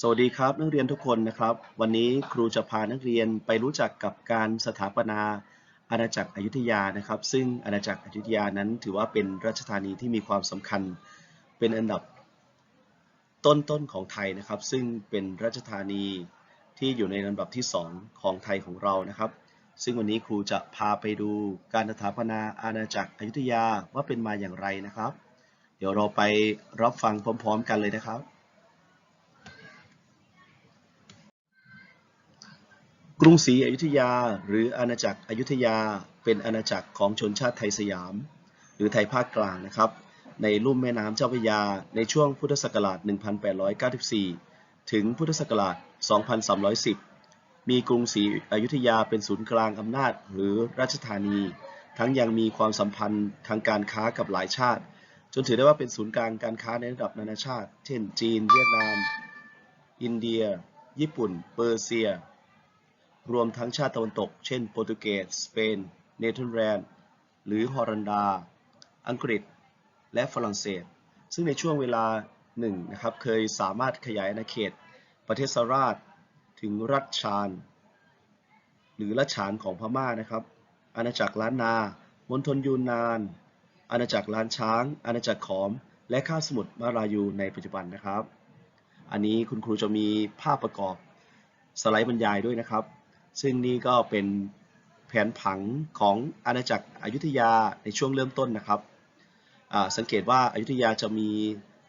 สวัสดีครับ นักเรียนทุกคนนะครับ วันนี้ครูจะพานักเรียนไปรู้จักกับการสถาปนาอาณาจักรอยุธยานะครับ ซึ่งอาณาจักรอยุธยานั้นถือว่าเป็นราชธานีที่มีความสำคัญ เป็นอันดับต้นๆของไทยนะครับ ซึ่งเป็นราชธานีที่อยู่ในลำดับที่ 2 ของไทยของเรานะครับ ซึ่งวันนี้ครูจะพาไปดูการสถาปนาอาณาจักรอยุธยาว่าเป็นมาอย่างไรนะครับ เดี๋ยวเราไปรับฟังพร้อม ๆ กันเลยนะครับ กรุงศรีอยุธยา หรืออาณาจักรอยุธยา เป็นอาณาจักรของชนชาติไทยสยาม หรือไทยภาคกลางนะครับ ในลุ่มแม่น้ำเจ้าพระยา ในช่วงพุทธศักราช 1894 ถึงพุทธศักราช 2310 มีกรุงศรีอยุธยาเป็นศูนย์กลางอำนาจหรือราชธานี ทั้งยังมีความสัมพันธ์ทางการค้ากับหลายชาติ จนถือได้ว่าเป็นศูนย์กลางการค้าในระดับนานาชาติ เช่น จีน เวียดนาม อินเดีย ญี่ปุ่น เปอร์เซีย รวมทั้งชาติตะวันตก เช่น โปรตุเกส สเปน เนเธอร์แลนด์ หรือฮอลันดา อังกฤษ และฝรั่งเศส ซึ่งในช่วงเวลาหนึ่งนะครับเคยสามารถขยายอาณาเขต ประเทศสราชถึงรัฐชาน หรือรัชฉานของพม่านะครับ อาณาจักรล้านนา มณฑลยูนนาน อาณาจักรล้านช้าง อาณาจักรขอม และข้าสมุทรมาลายูในปัจจุบันนะครับ อันนี้คุณครูจะมีภาพประกอบสไลด์บรรยายด้วยนะครับ ซึ่งนี่ก็เป็นแผนผังของอาณาจักรอยุธยาในช่วงเริ่มต้นนะครับ สังเกตว่าอายุธยาจะมี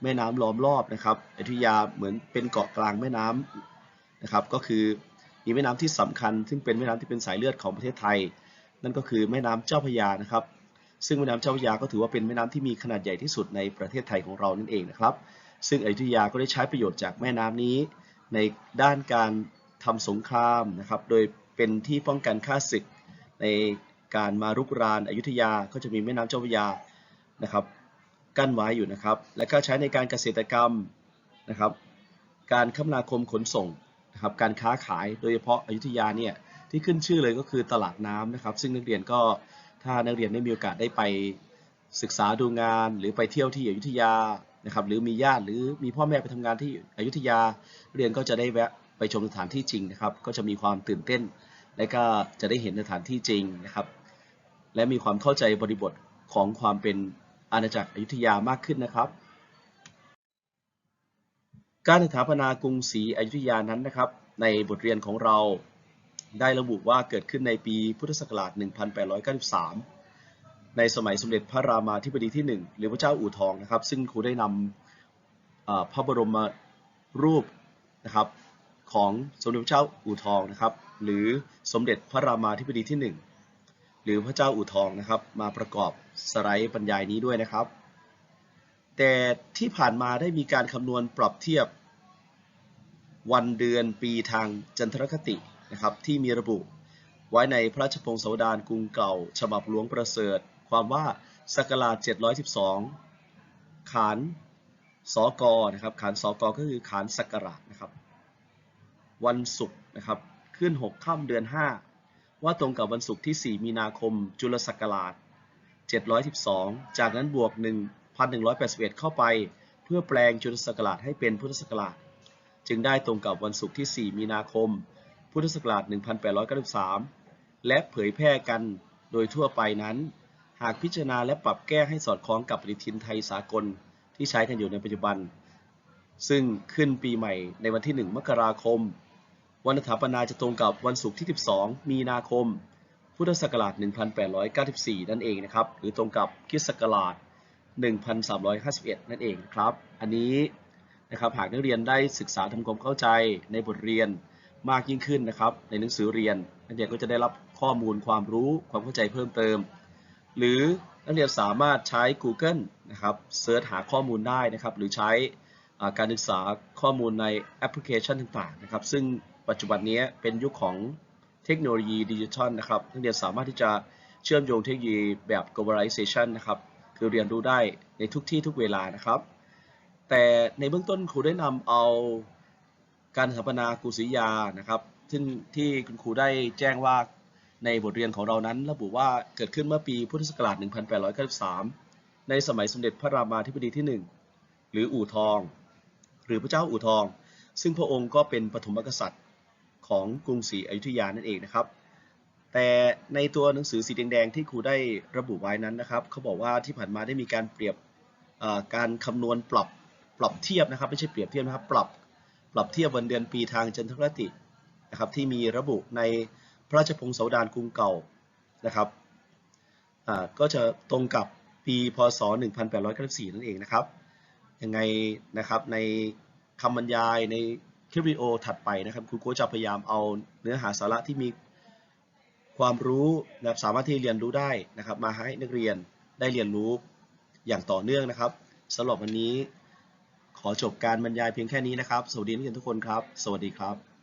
แม่น้ำล้อมรอบนะครับอยุธยาเหมือนเป็นเกาะกลางแม่น้ำนะครับ ก็คือมีแม่น้ำที่สำคัญ ซึ่งเป็นแม่น้ำที่เป็นสายเลือดของประเทศไทย นั่นก็คือแม่น้ำเจ้าพระยานะครับ ซึ่งแม่น้ำเจ้าพระยาก็ถือว่าเป็นแม่น้ำที่มีขนาดใหญ่ที่สุดในประเทศไทยของเรานั่นเองนะครับ ซึ่งอยุธยาก็ได้ใช้ประโยชน์จากแม่น้ำนี้ ในด้านการ ทำสงครามนะครับ โดยเป็นที่ป้องกันข้าศึกในการมารุกรานอยุธยาก็จะมีแม่น้ำเจ้าพระยานะครับกั้นไว้อยู่นะครับ และก็ใช้ในการเกษตรกรรมนะครับ การคมนาคมขนส่งนะครับ การค้าขายโดยเฉพาะอายุธยาเนี่ยที่ขึ้นชื่อเลยก็คือตลาดน้ำนะครับ ซึ่งนักเรียนก็ถ้านักเรียนได้มีโอกาสได้ไปศึกษาดูงานหรือไปเที่ยวที่อยุธยานะครับ หรือมีญาติหรือมีพ่อแม่ไปทำงานที่อยุธยาเรียนก็จะได้แวะ ไปชมสถานที่จริงนะครับ ก็จะมีความตื่นเต้น และก็จะได้เห็นสถานที่จริงนะครับ และมีความเข้าใจบริบทของความเป็นอาณาจักรอยุธยามากขึ้นนะครับ การสถาปนากรุงศรีอยุธยานั้นนะครับ ในบทเรียนของเราได้ระบุว่าเกิดขึ้นในปีพุทธศักราช 1893 ในสมัยสมเด็จพระรามาธิบดีที่ 1 หรือพระเจ้าอู่ทองนะครับ ซึ่งครูได้นำพระบรมรูปนะครับ ของสมเด็จพระเจ้าอู่ทองนะครับ หรือสมเด็จพระรามาธิบดีที่ 1 หรือพระเจ้าอู่ทองนะครับ มาประกอบสไลด์บรรยายนี้ด้วยนะครับ แต่ที่ผ่านมาได้มีการคำนวณปรับเทียบ วันเดือนปีทางจันทรคตินะครับ ที่มีระบุไว้ในพระราชพงศาวดารกรุงเก่า ฉบับหลวงประเสริฐ ความว่าศักราช712 ขานสกนะครับ ขานสกก็คือขานศักราชนะครับ วันศุกร์นะครับขึ้น 6 ค่ำเดือน 5 ว่าตรงกับวันศุกร์ที่ 4 มีนาคม จุลศักราช 712 จากนั้นบวก 1,181 เข้าไป เพื่อแปลงจุลศักราชให้เป็นพุทธศักราช จึงได้ตรงกับวันศุกร์ที่ 4 มีนาคม พุทธศักราช 1893 และเผยแพร่กันโดยทั่วไปนั้น หากพิจารณาและปรับแก้ให้สอดคล้องกับปฏิทินไทยสากลที่ใช้กันอยู่ในปัจจุบัน ซึ่งขึ้นปีใหม่ในวันที่ 1 มกราคม วันสถาปนาจะตรงกับวันศุกร์ที่ 12 มีนาคม พุทธศักราช 1894 นั่นเองนะครับ หรือตรงกับคริสต์ศักราช 1351 นั่นเองครับ อันนี้นะครับหากนักเรียนได้ศึกษาทำความเข้าใจในบทเรียนมากยิ่งขึ้นนะครับ ในหนังสือเรียน นักเรียนก็จะได้รับข้อมูลความรู้ความเข้าใจเพิ่มเติม หรือนักเรียนสามารถใช้ Google นะครับเสิร์ชหาข้อมูลได้นะครับ หรือใช้ การศึกษาข้อมูลในแอปพลิเคชันต่างๆนะครับ ซึ่งปัจจุบันนี้เป็นยุคของเทคโนโลยีดิจิทัลนะครับนักเรียนสามารถที่จะเชื่อมโยงเทคโนโลยีแบบ globalization นะครับ คือเรียนรู้ได้ในทุกที่ทุกเวลานะครับ แต่ในเบื้องต้นครูได้นำเอาการสถาปนากุศิยานะครับ ซึ่งที่คุณครูได้แจ้งว่าในบทเรียนของเรานั้น ระบุว่าเกิดขึ้นเมื่อปีพุทธศักราช 1893 ในสมัยสมเด็จพระรามาธิบดีที่ 1 หรืออู่ทอง หรือพระเจ้าอู่ทอง ซึ่งพระองค์ก็เป็นปฐมกษัตริย์ของกรุงศรีอยุธยานั่นเองนะครับ แต่ในตัวหนังสือสีแดงๆที่ครูได้ระบุไว้นั้นนะครับเขาบอกว่าที่ผ่านมาได้มีการเปรียบการคำนวณปรับปรับเทียบนะครับไม่ใช่เปรียบเทียบนะครับปรับปรับเทียบวันเดือนปีทางจันทรคตินะครับที่มีระบุในพระราชพงศาวดารกรุงเก่านะครับก็จะตรงกับปีพศ 1894 นั่นเองนะครับ ยังไงนะครับในคำบรรยายในคลิปวิดีโอถัดไปนะครับคุณโก็จะพยายามเอาเนื้อหาสาระที่มีความรู้นะครับสามารถที่เรียนรู้ได้นะครับ มาให้นักเรียนได้เรียนรู้อย่างต่อเนื่องนะครับสำหรับวันนี้ขอจบการบรรยายเพียงแค่นี้นะครับ สวัสดีนักเรียนทุกคนครับ สวัสดีครับ